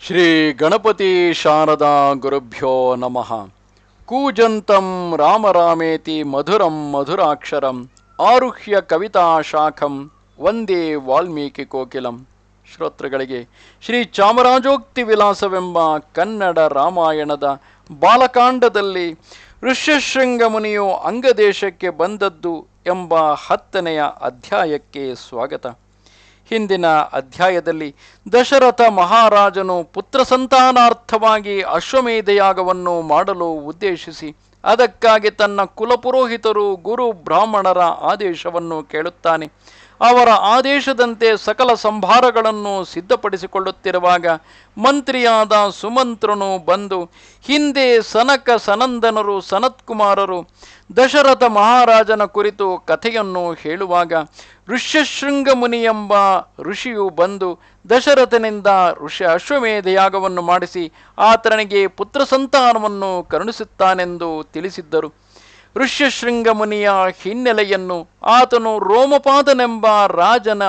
ಶ್ರೀ ಗಣಪತಿ ಶಾರದಾ ಗುರುಭ್ಯೋ ನಮಃ. ಕೂಜಂತಂ ರಾಮರಾಮೇತಿ ಮಧುರಂ ಮಧುರಾಕ್ಷರಂ ಆರುಹ್ಯ ಕವಿತಾ ಶಾಖಂ ವಂದೇ ವಾಲ್ಮೀಕಿ ಕೋಕಿಲಂ. ಶ್ರೋತೃಗಳಿಗೆ ಶ್ರೀ ಚಾಮರಾಜೋಕ್ತಿ ವಿಲಾಸವೆಂಬ ಕನ್ನಡ ರಾಮಾಯಣದ ಬಾಲಕಾಂಡದಲ್ಲಿ ಋಷ್ಯಶೃಂಗ ಮುನಿಯು ಅಂಗದೇಶಕ್ಕೆ ಬಂದದ್ದು ಎಂಬ ಹತ್ತನೆಯ ಅಧ್ಯಾಯಕ್ಕೆ ಸ್ವಾಗತ. ಹಿಂದಿನ ಅಧ್ಯಾಯದಲ್ಲಿ ದಶರಥ ಮಹಾರಾಜನು ಪುತ್ರ ಸಂತಾನಾರ್ಥವಾಗಿ ಅಶ್ವಮೇಧಯಾಗವನ್ನು ಮಾಡಲು ಉದ್ದೇಶಿಸಿ ಅದಕ್ಕಾಗಿ ತನ್ನ ಕುಲಪುರೋಹಿತರು ಗುರು ಬ್ರಾಹ್ಮಣರ ಆದೇಶವನ್ನು ಕೇಳುತ್ತಾನೆ. ಅವರ ಆದೇಶದಂತೆ ಸಕಲ ಸಂಭಾರಗಳನ್ನು ಸಿದ್ಧಪಡಿಸಿಕೊಳ್ಳುತ್ತಿರುವಾಗ ಮಂತ್ರಿಯಾದ ಸುಮಂತ್ರನು ಬಂದು, ಹಿಂದೆ ಸನಕ ಸನಂದನರು, ಸನತ್ಕುಮಾರರು, ದಶರಥ ಮಹಾರಾಜನ ಕುರಿತು ಕಥೆಯನ್ನು ಹೇಳುವಾಗ ಋಷ್ಯಶೃಂಗ ಮುನಿ ಎಂಬ ಋಷಿಯು ಬಂದು ದಶರಥನಿಂದ ಋಷಿ ಅಶ್ವಮೇಧಯಾಗವನ್ನು ಮಾಡಿಸಿ ಆತನಿಗೆ ಪುತ್ರ ಸಂತಾನವನ್ನು ಕರುಣಿಸುತ್ತಾನೆಂದು ತಿಳಿಸಿದ್ದರು. ಋಷ್ಯಶೃಂಗ ಮುನಿಯ ಹಿನ್ನೆಲೆಯನ್ನು ಆತನು ರೋಮಪಾದನೆಂಬ ರಾಜನ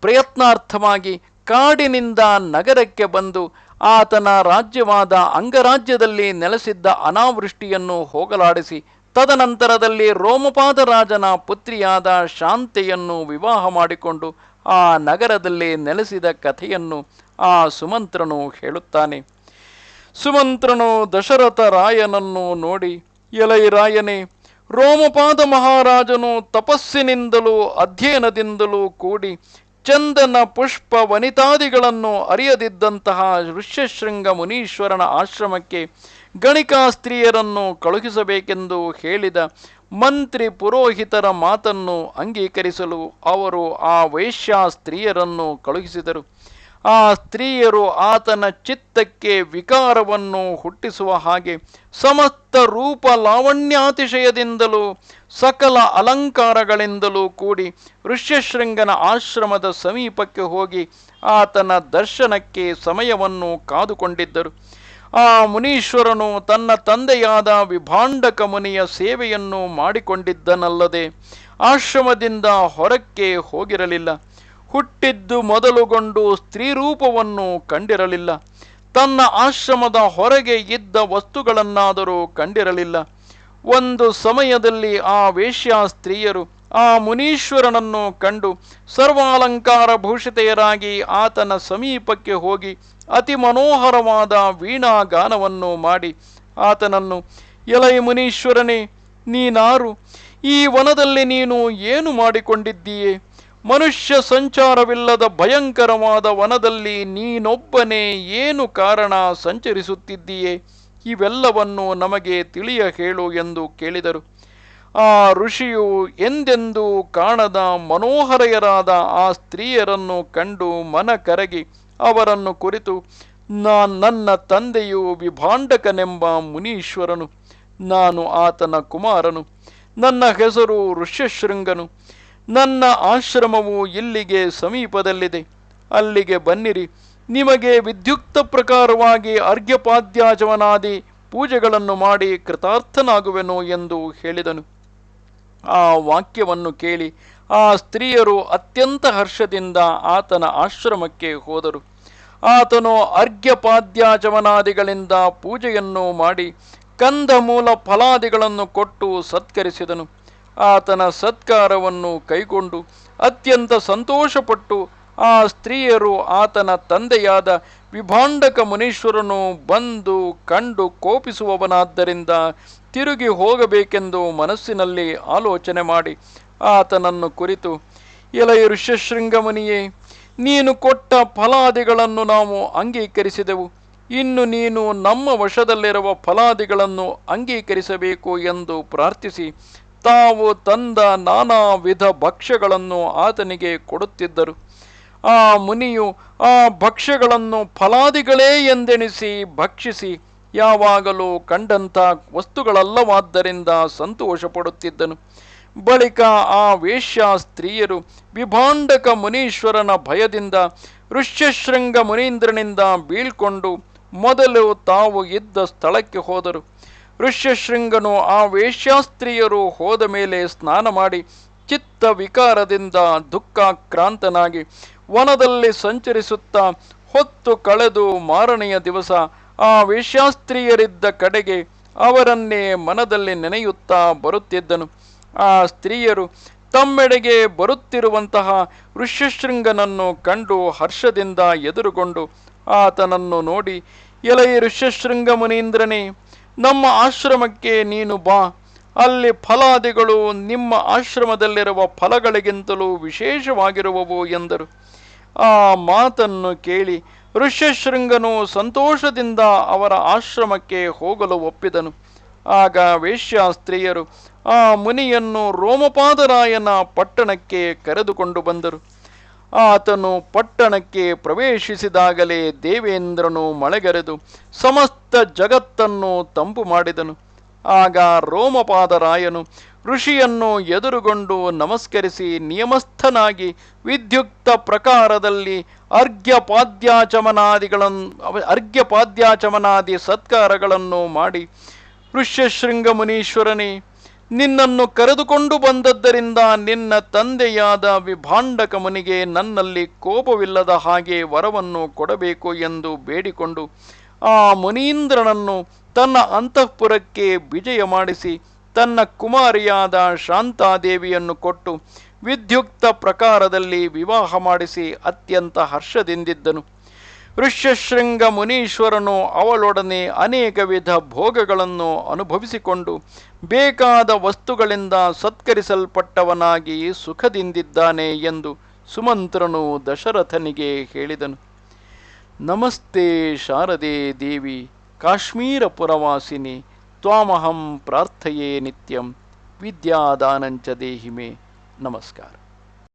ಪ್ರಯತ್ನಾರ್ಥವಾಗಿ ಕಾಡಿನಿಂದ ನಗರಕ್ಕೆ ಬಂದು ಆತನ ರಾಜ್ಯವಾದ ಅಂಗರಾಜ್ಯದಲ್ಲಿ ನೆಲೆಸಿದ್ದ ಅನಾವೃಷ್ಟಿಯನ್ನು ಹೋಗಲಾಡಿಸಿ, ತದನಂತರದಲ್ಲಿ ರೋಮಪಾದ ರಾಜನ ಪುತ್ರಿಯಾದ ಶಾಂತೆಯನ್ನು ವಿವಾಹ ಮಾಡಿಕೊಂಡು ಆ ನಗರದಲ್ಲಿ ನೆಲೆಸಿದ ಕಥೆಯನ್ನು ಆ ಸುಮಂತ್ರನು ಹೇಳುತ್ತಾನೆ. ಸುಮಂತ್ರನು ದಶರಥ ರಾಯನನ್ನು ನೋಡಿ ಎಲೈ ರಾಯನೇ, ರೋಮಪಾದ ಮಹಾರಾಜನು ತಪಸ್ಸಿನಿಂದಲೂ ಅಧ್ಯಯನದಿಂದಲೂ ಕೂಡಿ ಚಂದನ ಪುಷ್ಪ ವನಿತಾದಿಗಳನ್ನು ಅರಿಯದಿದ್ದಂತಹ ಋಷ್ಯಶೃಂಗ ಮುನೀಶ್ವರನ ಆಶ್ರಮಕ್ಕೆ ಗಣಿಕಾ ಸ್ತ್ರೀಯರನ್ನು ಕಳುಹಿಸಬೇಕೆಂದು ಹೇಳಿದ ಮಂತ್ರಿ ಪುರೋಹಿತರ ಮಾತನ್ನು ಅಂಗೀಕರಿಸಲು ಅವರು ಆ ವೈಶ್ಯ ಸ್ತ್ರೀಯರನ್ನು ಕಳುಹಿಸಿದರು. ಆ ಸ್ತ್ರೀಯರು ಆತನ ಚಿತ್ತಕ್ಕೆ ವಿಕಾರವನ್ನು ಹುಟ್ಟಿಸುವ ಹಾಗೆ ಸಮಸ್ತ ರೂಪ ಲಾವಣ್ಯಾತಿಶಯದಿಂದಲೂ ಸಕಲ ಅಲಂಕಾರಗಳಿಂದಲೂ ಕೂಡಿ ಋಷ್ಯಶೃಂಗನ ಆಶ್ರಮದ ಸಮೀಪಕ್ಕೆ ಹೋಗಿ ಆತನ ದರ್ಶನಕ್ಕೆ ಸಮಯವನ್ನು ಕಾದುಕೊಂಡಿದ್ದರು. ಆ ಮುನೀಶ್ವರನು ತನ್ನ ತಂದೆಯಾದ ವಿಭಾಂಡಕ ಮುನಿಯ ಸೇವೆಯನ್ನು ಮಾಡಿಕೊಂಡಿದ್ದನಲ್ಲದೆ ಆಶ್ರಮದಿಂದ ಹೊರಕ್ಕೆ ಹೋಗಿರಲಿಲ್ಲ. ಹುಟ್ಟಿದ್ದು ಮೊದಲುಗೊಂಡು ಸ್ತ್ರೀ ರೂಪವನ್ನು ಕಂಡಿರಲಿಲ್ಲ. ತನ್ನ ಆಶ್ರಮದ ಹೊರಗೆ ಇದ್ದ ವಸ್ತುಗಳನ್ನಾದರೂ ಕಂಡಿರಲಿಲ್ಲ. ಒಂದು ಸಮಯದಲ್ಲಿ ಆ ವೇಶ್ಯಾ ಸ್ತ್ರೀಯರು ಆ ಮುನೀಶ್ವರನನ್ನು ಕಂಡು ಸರ್ವಾಲಂಕಾರ ಭೂಷಿತೆಯರಾಗಿ ಆತನ ಸಮೀಪಕ್ಕೆ ಹೋಗಿ ಅತಿ ಮನೋಹರವಾದ ವೀಣಾಗಾನವನ್ನು ಮಾಡಿ ಆತನನ್ನು, ಎಲೈ ಮುನೀಶ್ವರನೇ, ನೀನಾರು, ಈ ವನದಲ್ಲಿ ನೀನು ಏನು ಮಾಡಿಕೊಂಡಿದ್ದೀಯೇ? ಮನುಷ್ಯ ಸಂಚಾರವಿಲ್ಲದ ಭಯಂಕರವಾದ ವನದಲ್ಲಿ ನೀನೊಬ್ಬನೇ ಏನು ಕಾರಣ ಸಂಚರಿಸುತ್ತಿದ್ದೀಯೆ? ಇವೆಲ್ಲವನ್ನು ನಮಗೆ ತಿಳಿಯ ಹೇಳು ಎಂದು ಕೇಳಿದರು. ಆ ಋಷಿಯು ಎಂದೆಂದೂ ಕಾಣದ ಮನೋಹರೆಯರಾದ ಆ ಸ್ತ್ರೀಯರನ್ನು ಕಂಡು ಮನ ಕರಗಿ ಅವರನ್ನು ಕುರಿತು ನಾ ನನ್ನ ತಂದೆಯು ವಿಭಾಂಡಕನೆಂಬ ಮುನೀಶ್ವರನು. ನಾನು ಆತನ ಕುಮಾರನು. ನನ್ನ ಹೆಸರು ಋಷ್ಯಶೃಂಗನು. ನನ್ನ ಆಶ್ರಮವು ಇಲ್ಲಿಗೆ ಸಮೀಪದಲ್ಲಿದೆ. ಅಲ್ಲಿಗೆ ಬನ್ನಿರಿ. ನಿಮಗೆ ವಿದ್ಯುಕ್ತ ಪ್ರಕಾರವಾಗಿ ಅರ್ಘ್ಯಪಾದ್ಯಾಜವನಾದಿ ಪೂಜೆಗಳನ್ನು ಮಾಡಿ ಕೃತಾರ್ಥನಾಗುವೆನು ಎಂದು ಹೇಳಿದನು. ಆ ವಾಕ್ಯವನ್ನು ಕೇಳಿ ಆ ಸ್ತ್ರೀಯರು ಅತ್ಯಂತ ಹರ್ಷದಿಂದ ಆತನ ಆಶ್ರಮಕ್ಕೆ ಹೋದರು. ಆತನು ಅರ್ಘ್ಯಪಾದ್ಯಾಜವನಾದಿಗಳಿಂದ ಪೂಜೆಯನ್ನು ಮಾಡಿ ಕಂದ ಮೂಲ ಫಲಾದಿಗಳನ್ನು ಕೊಟ್ಟು ಸತ್ಕರಿಸಿದನು. ಆತನ ಸತ್ಕಾರವನ್ನು ಕೈಗೊಂಡು ಅತ್ಯಂತ ಸಂತೋಷಪಟ್ಟು ಆ ಸ್ತ್ರೀಯರು ಆತನ ತಂದೆಯಾದ ವಿಭಾಂಡಕ ಮುನೀಶ್ವರನು ಬಂದು ಕಂಡು ಕೋಪಿಸುವವನಾದ್ದರಿಂದ ತಿರುಗಿ ಹೋಗಬೇಕೆಂದು ಮನಸ್ಸಿನಲ್ಲಿ ಆಲೋಚನೆ ಮಾಡಿ ಆತನನ್ನು ಕುರಿತು ಎಲೆಯ ಋಷ್ಯಶೃಂಗಮನಿಯೇ ನೀನು ಕೊಟ್ಟ ಫಲಾದಿಗಳನ್ನು ನಾವು ಅಂಗೀಕರಿಸಿದೆವು. ಇನ್ನು ನೀನು ನಮ್ಮ ವಶದಲ್ಲಿರುವ ಫಲಾದಿಗಳನ್ನು ಅಂಗೀಕರಿಸಬೇಕು ಎಂದು ಪ್ರಾರ್ಥಿಸಿ. ತಾವು ತಂದ ನಾನಾ ವಿಧ ಭಕ್ಷ್ಯಗಳನ್ನು ಆತನಿಗೆ ಕೊಡುತ್ತಿದ್ದರು. ಆ ಮುನಿಯು, ಆ ಭಕ್ಷ್ಯಗಳನ್ನು ಫಲಾದಿಗಳೇ ಎಂದೆಣಿಸಿ ಭಕ್ಷಿಸಿ, ಯಾವಾಗಲೂ ಕಂಡಂಥ ವಸ್ತುಗಳಲ್ಲವಾದ್ದರಿಂದ ಸಂತೋಷ ಪಡುತ್ತಿದ್ದನು ಬಳಿಕ ಆ ವೇಶ್ಯ ಸ್ತ್ರೀಯರು ವಿಭಾಂಡಕ ಮುನೀಶ್ವರನ ಭಯದಿಂದ ಋಷ್ಯಶೃಂಗ ಮುನೀಂದ್ರನಿಂದ ಬೀಳ್ಕೊಂಡು ಮೊದಲು ತಾವು ಇದ್ದ ಸ್ಥಳಕ್ಕೆ ಹೋದರು. ಋಷ್ಯಶೃಂಗನು ಆ ವೇಶ್ಯಾಸ್ತ್ರೀಯರು ಹೋದ ಮೇಲೆ ಸ್ನಾನ ಮಾಡಿ ಚಿತ್ತ ವಿಕಾರದಿಂದ ದುಃಖಾಕ್ರಾಂತನಾಗಿ ವನದಲ್ಲಿ ಸಂಚರಿಸುತ್ತಾ ಹೊತ್ತು ಕಳೆದು ಮಾರನೆಯ ದಿವಸ ಆ ವೇಶ್ಯಾಸ್ತ್ರೀಯರಿದ್ದ ಕಡೆಗೆ ಅವರನ್ನೇ ಮನದಲ್ಲಿ ನೆನೆಯುತ್ತಾ ಬರುತ್ತಿದ್ದನು. ಆ ಸ್ತ್ರೀಯರು ತಮ್ಮೆಡೆಗೆ ಬರುತ್ತಿರುವಂತಹ ಋಷ್ಯಶೃಂಗನನ್ನು ಕಂಡು ಹರ್ಷದಿಂದ ಎದುರುಗೊಂಡು ಆತನನ್ನು ನೋಡಿ, ಎಲೈ ಋಷ್ಯಶೃಂಗ ಮುನೀಂದ್ರನೇ ನಮ್ಮ ಆಶ್ರಮಕ್ಕೆ ನೀನು ಬಾ. ಅಲ್ಲಿ ಫಲಾದಿಗಳು ನಿಮ್ಮ ಆಶ್ರಮದಲ್ಲಿರುವ ಫಲಗಳಿಗಿಂತಲೂ ವಿಶೇಷವಾಗಿರುವವು ಎಂದರು. ಆ ಮಾತನ್ನು ಕೇಳಿ ಋಷ್ಯಶೃಂಗನು ಸಂತೋಷದಿಂದ ಅವರ ಆಶ್ರಮಕ್ಕೆ ಹೋಗಲು ಒಪ್ಪಿದನು. ಆಗ ವೇಶ್ಯ ಸ್ತ್ರೀಯರು ಆ ಮುನಿಯನ್ನು ರೋಮಪಾದರಾಯನ ಪಟ್ಟಣಕ್ಕೆ ಕರೆದುಕೊಂಡು ಬಂದರು. ಆತನು ಪಟ್ಟಣಕ್ಕೆ ಪ್ರವೇಶಿಸಿದಾಗಲೇ ದೇವೇಂದ್ರನು ಮಳೆಗರೆದು ಸಮಸ್ತ ಜಗತ್ತನ್ನು ತಂಪು ಮಾಡಿದನು. ಆಗ ರೋಮಪಾದರಾಯನು ಋಷಿಯನ್ನು ಎದುರುಗೊಂಡು ನಮಸ್ಕರಿಸಿ ನಿಯಮಸ್ಥನಾಗಿ ವಿದ್ಯುಕ್ತ ಪ್ರಕಾರದಲ್ಲಿ ಅರ್ಘ್ಯಪಾದ್ಯಾಚಮನಾದಿಗಳನ್ನು ಅರ್ಘ್ಯಪಾದ್ಯಾಚಮನಾದಿ ಸತ್ಕಾರಗಳನ್ನು ಮಾಡಿ ಋಷ್ಯಶೃಂಗ ಮುನೀಶ್ವರನೇ ನಿನ್ನನ್ನು ಕರೆದುಕೊಂಡು ಬಂದದ್ದರಿಂದ ನಿನ್ನ ತಂದೆಯಾದ ವಿಭಾಂಡಕ ಮುನಿಗೆ ನನ್ನಲ್ಲಿ ಕೋಪವಿಲ್ಲದ ಹಾಗೆ ವರವನ್ನು ಕೊಡಬೇಕು ಎಂದು ಬೇಡಿಕೊಂಡು ಆ ಮುನೀಂದ್ರನನ್ನು ತನ್ನ ಅಂತಃಪುರಕ್ಕೆ ವಿಜಯ ಮಾಡಿಸಿ ತನ್ನ ಕುಮಾರಿಯಾದ ಶಾಂತಾದೇವಿಯನ್ನು ಕೊಟ್ಟು ವಿದ್ಯುಕ್ತ ಪ್ರಕಾರದಲ್ಲಿ ವಿವಾಹ ಮಾಡಿಸಿ ಅತ್ಯಂತ ಹರ್ಷದಿಂದಿದ್ದನು. ಋಷ್ಯಶೃಂಗ ಮುನೀಶ್ವರನು ಅವಳೊಡನೆ ಅನೇಕ ವಿಧ ಭೋಗಗಳನ್ನು ಅನುಭವಿಸಿಕೊಂಡು ಬೇಕಾದ ವಸ್ತುಗಳಿಂದ ಸತ್ಕರಿಸಲ್ಪಟ್ಟವನಾಗಿ ಸುಖದಿಂದಿದ್ದಾನೆ ಎಂದು ಸುಮಂತ್ರನು ದಶರಥನಿಗೆ ಹೇಳಿದನು. ನಮಸ್ತೆ ಶಾರದೆ ದೇವಿ ಕಾಶ್ಮೀರ ಪುರವಾಸಿನಿ ತ್ವಾಮಹಂ ಪ್ರಾರ್ಥಯೇ ನಿತ್ಯಂ, ವಿದ್ಯಾದಾನಂಚ ದೇಹಿಮೆ. ನಮಸ್ಕಾರ.